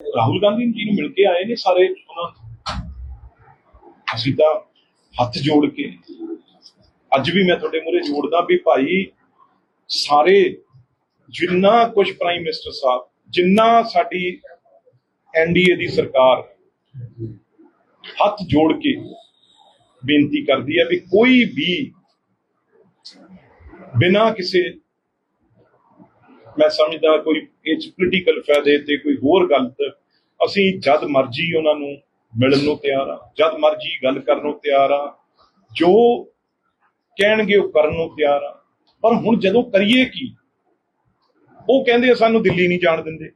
ਰਾਹੁਲ ਗਾਂਧੀ ਜੀ ਨੂੰ ਮਿਲ ਕੇ ਆਏ ਨੇ ਸਾਰੇ ਉਹਨਾਂ ਅਸੀਂ ਤਾਂ ਹੱਥ ਜੋੜ ਕੇ। ਅੱਜ ਵੀ ਮੈਂ ਤੁਹਾਡੇ ਮੂਹਰੇ ਜੋੜਦਾ ਵੀ ਭਾਈ ਸਾਰੇ ਜਿੰਨਾ ਕੁਝ ਪ੍ਰਾਈਮ ਮਿਨਿਸਟਰ ਸਾਹਿਬ, ਜਿੰਨਾ ਸਾਡੀ ਐਨਡੀਏ ਦੀ ਸਰਕਾਰ ਹੱਥ ਜੋੜ ਕੇ ਬੇਨਤੀ ਕਰਦੀ ਹੈ ਵੀ ਕੋਈ ਵੀ ਬਿਨਾ ਕਿਸੇ ਮੈਂ ਸਮਝਦਾ ਕੋਈ ਇਹ ਪੋਲੀਟੀਕਲ ਫਾਇਦੇ ਤੇ ਕੋਈ ਹੋਰ ਗੱਲ ਅਸੀਂ ਜਦ ਮਰਜ਼ੀ ਉਹਨਾਂ ਨੂੰ ਮਿਲਣ ਨੂੰ ਤਿਆਰ ਆ ਜਦ ਮਰਜ਼ੀ ਗੱਲ ਕਰਨ ਨੂੰ ਤਿਆਰ ਆ ਜੋ ਕਹਿਣਗੇ ਉਹ ਕਰਨ ਨੂੰ ਤਿਆਰ ਆ ਪਰ ਹੁਣ ਜਦੋਂ ਕਰੀਏ ਕੀ? ਉਹ ਕਹਿੰਦੇ ਸਾਨੂੰ ਦਿੱਲੀ ਨਹੀਂ ਜਾਣ ਦਿੰਦੇ।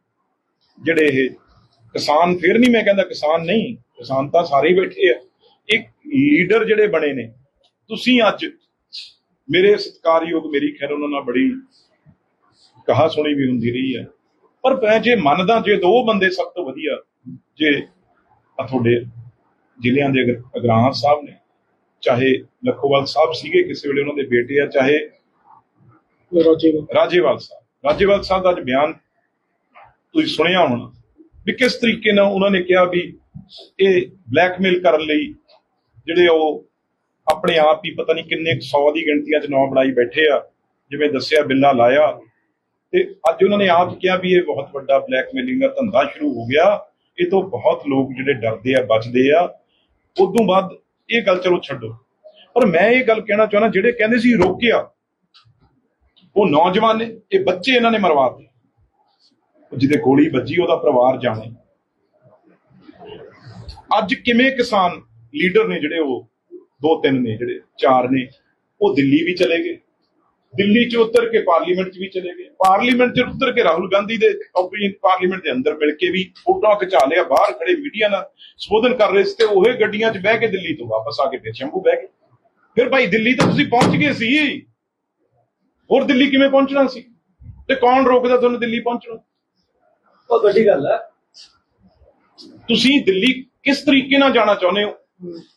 ਜਿਹੜੇ ਇਹ ਕਿਸਾਨ ਫਿਰ ਨਹੀਂ ਮੈਂ ਕਹਿੰਦਾ ਕਿਸਾਨ ਨਹੀਂ, ਕਿਸਾਨ ਤਾਂ ਸਾਰੇ ਬੈਠੇ ਆ। ਇੱਕ ਲੀਡਰ ਜਿਹੜੇ ਬਣੇ ਨੇ, ਤੁਸੀਂ ਅੱਜ ਮੇਰੇ ਸਤਿਕਾਰਯੋਗ ਮੇਰੀ ਖੈਰ, ਉਹਨਾਂ ਨਾਲ ਬੜੀ ਕਹਾ ਸੁਣੀ ਵੀ ਹੁੰਦੀ ਰਹੀ ਹੈ ਪਰ ਮੈਂ ਜੇ ਮੰਨਦਾ, ਜੇ ਦੋ ਬੰਦੇ ਸਭ ਤੋਂ ਵਧੀਆ ਜੇ ਆ ਤੁਹਾਡੇ ਜ਼ਿਲ੍ਹਿਆਂ ਦੇ ਅਗਰ ਸਾਹਿਬ ਨੇ, ਚਾਹੇ ਲਖੋਵਾਲ ਸਾਹਿਬ ਸੀਗੇ ਕਿਸੇ ਵੇਲੇ ਉਹਨਾਂ ਦੇ ਬੇਟੇ ਆ, ਚਾਹੇ ਰਾਜੇਵਾਲ ਸਾਹਿਬ। ਰਾਜੇਵਾਲ ਸਾਹਿਬ ਦਾ ਅੱਜ ਬਿਆਨ ਤੁਸੀਂ ਸੁਣਿਆ ਹੋਣਾ ਵੀ ਕਿਸ ਤਰੀਕੇ ਨਾਲ ਉਹਨਾਂ ਨੇ ਕਿਹਾ ਵੀ ਇਹ ਬਲੈਕਮੇਲ ਕਰਨ ਲਈ ਜਿਹੜੇ ਉਹ ਆਪਣੇ ਆਪ ਹੀ ਪਤਾ ਨਹੀਂ ਕਿੰਨੇ 100 ਦੀ ਗਿਣਤੀਆਂ 'ਚ ਨੌ ਬਣਾਈ ਬੈਠੇ ਆ, ਜਿਵੇਂ ਦੱਸਿਆ ਬਿੱਲਾ ਲਾਇਆ। ਤੇ ਅੱਜ ਉਹਨਾਂ ਨੇ ਆਪ ਕਿਹਾ ਵੀ ਇਹ ਬਹੁਤ ਵੱਡਾ ਬਲੈਕਮੇਲਿੰਗ ਦਾ ਧੰਦਾ ਸ਼ੁਰੂ ਹੋ ਗਿਆ। ਇਹ ਤੋਂ ਬਹੁਤ ਲੋਕ ਜਿਹੜੇ ਡਰਦੇ ਆ, ਬਚਦੇ ਆ। ਉਦੋਂ ਬਾਅਦ ਇਹ ਗੱਲ ਚਲੋ ਛੱਡੋ। ਪਰ ਮੈਂ ਇਹ ਗੱਲ ਕਹਿਣਾ ਚਾਹੁੰਦਾ, ਜਿਹੜੇ ਕਹਿੰਦੇ ਸੀ ਰੋਕਿਆ, ਉਹ ਨੌਜਵਾਨ ਨੇ, ਇਹ ਬੱਚੇ ਇਹਨਾਂ ਨੇ ਮਰਵਾਤੇ ਜਿਹਦੇ ਗੋਲੀ ਵੱਜੀ, ਉਹਦਾ ਪਰਿਵਾਰ ਜਾਣੇ। ਅੱਜ ਕਿਵੇਂ ਕਿਸਾਨ ਲੀਡਰ ਨੇ ਜਿਹੜੇ ਉਹ, ਦੋ ਤਿੰਨ ਨੇ ਜਿਹੜੇ, ਚਾਰ ਨੇ, ਉਹ ਦਿੱਲੀ ਵੀ ਚਲੇ ਗਏ। ਦਿੱਲੀ ਚ ਉਤਰ ਕੇ ਪਾਰਲੀਮੈਂਟ ਚ ਵੀ ਚਲੇ ਗਏ। ਪਾਰਲੀਮੈਂਟ ਚ ਉਤਰ ਕੇ ਰਾਹੁਲ ਗਾਂਧੀ ਦੇ ਆਪਣੀ ਪਾਰਲੀਮੈਂਟ ਦੇ ਅੰਦਰ ਮਿਲ ਕੇ ਵੀ ਫੋਟੋਆਂ ਖਿਚਾ ਲਿਆ ਬਾਹਰ ਖੜੇ ਮੀਡੀਆ ਨਾਲ ਸੰਬੋਧਨ ਕਰ ਰਹੇ ਸੀ ਤੇ ਉਹੇ ਗੱਡੀਆਂ 'ਚ ਬਹਿ ਕੇ ਦਿੱਲੀ ਤੋਂ ਵਾਪਸ ਆ ਕੇ ਫਿਰ ਸ਼ੰਭੂ ਬਹਿ ਗਏ। ਫਿਰ ਭਾਈ ਦਿੱਲੀ ਤਾਂ ਤੁਸੀਂ ਪਹੁੰਚ ਗਏ ਸੀ। ਹੋਰ ਦਿੱਲੀ ਕਿਵੇਂ ਪਹੁੰਚਣਾ ਸੀ? ਤੇ ਕੌਣ ਰੋਕਦਾ ਤੁਹਾਨੂੰ ਦਿੱਲੀ ਪਹੁੰਚਣੋਂ? ਬਹੁਤ ਵੱਡੀ ਗੱਲ ਹੈ। ਤੁਸੀਂ ਦਿੱਲੀ ਕਿਸ ਤਰੀਕੇ ਨਾਲ ਜਾਣਾ ਚਾਹੁੰਦੇ ਹੋ?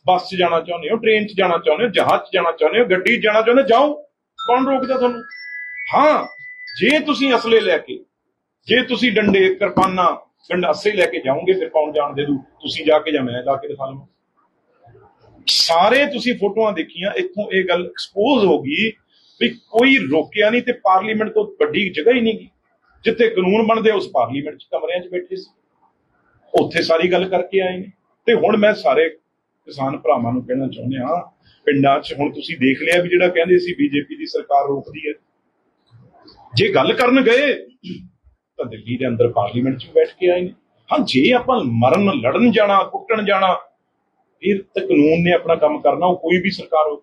ਬੱਸ 'ਚ ਜਾਣਾ ਚਾਹੁੰਦੇ ਹੋ ਟ੍ਰੇਨ 'ਚ ਜਾਣਾ ਚਾਹੁੰਦੇ ਹੋ ਜਹਾਜ਼ 'ਚ ਜਾਣਾ ਚਾਹੁੰਦੇ ਹੋ ਗੱਡੀ 'ਚ ਜਾਣਾ ਚਾਹੁੰਦੇ ਹੋ? ਜਾਓ। ਕੌਣ ਰੋਕਦਾ ਤੁਹਾਨੂੰ? ਹਾਂ, ਜੇ ਤੁਸੀਂ ਅਸਲੇ ਲੈ ਕੇ, ਜੇ ਤੁਸੀਂ ਡੰਡੇ, ਕਿਰਪਾਨਾਂ ਗੰਡਾਸੇ ਲੈ ਕੇ ਜਾਓਗੇ, ਫਿਰ ਕੌਣ ਜਾਣ ਦੇ ਦੂ? ਤੁਸੀਂ ਜਾ ਕੇ ਜਾਂ ਮੈਂ ਜਾ ਕੇ ਦਿਖਾ ਲਵਾਂ। ਸਾਰੇ ਤੁਸੀਂ ਫੋਟੋਆਂ ਦੇਖੀਆਂ, ਇੱਥੋਂ ਇਹ ਗੱਲ ਐਕਸਪੋਜ਼ ਹੋ ਗਈ ਵੀ ਕੋਈ ਰੋਕਿਆ ਨਹੀਂ ਤੇ ਪਾਰਲੀਮੈਂਟ ਤੋਂ ਵੱਡੀ ਜਗ੍ਹਾ ਹੀ ਨਹੀਂ ਗੀ ਜਿੱਥੇ ਕਾਨੂੰਨ ਬਣਦੇ, ਉਸ ਪਾਰਲੀਮੈਂਟ 'ਚ ਕਮਰਿਆਂ 'ਚ ਬੈਠੇ ਸੀ। ਉੱਥੇ ਸਾਰੀ ਗੱਲ ਕਰਕੇ ਆਏ ਨੇ। ਤੇ ਹੁਣ ਮੈਂ ਸਾਰੇ ਕਿਸਾਨ ਭਰਾਵਾਂ ਨੂੰ ਕਹਿਣਾ ਚਾਹੁੰਦੇ ਹਾਂ, ਪਿੰਡਾਂ 'ਚ ਹੁਣ ਤੁਸੀਂ ਦੇਖ ਲਿਆ ਵੀ ਜਿਹੜਾ ਕਹਿੰਦੇ ਸੀ ਬੀਜੇਪੀ ਦੀ ਸਰਕਾਰ ਰੋਕਦੀ ਹੈ। ਜੇ ਗੱਲ ਕਰਨ ਗਏ, ਤਾਂ ਦਿੱਲੀ ਦੇ ਅੰਦਰ ਪਾਰਲੀਮੈਂਟ 'ਚ ਬੈਠ ਕੇ ਆਏ ਨੇ। ਹਾਂ, ਜੇ ਆਪਾਂ ਮਰਨ, ਲੜਨ ਜਾਣਾ, ਕੁੱਟਣ ਜਾਣਾ, ਫਿਰ ਤਾਂ ਕਾਨੂੰਨ ਨੇ ਆਪਣਾ ਕੰਮ ਕਰਨਾ, ਉਹ ਕੋਈ ਵੀ ਸਰਕਾਰ ਹੋ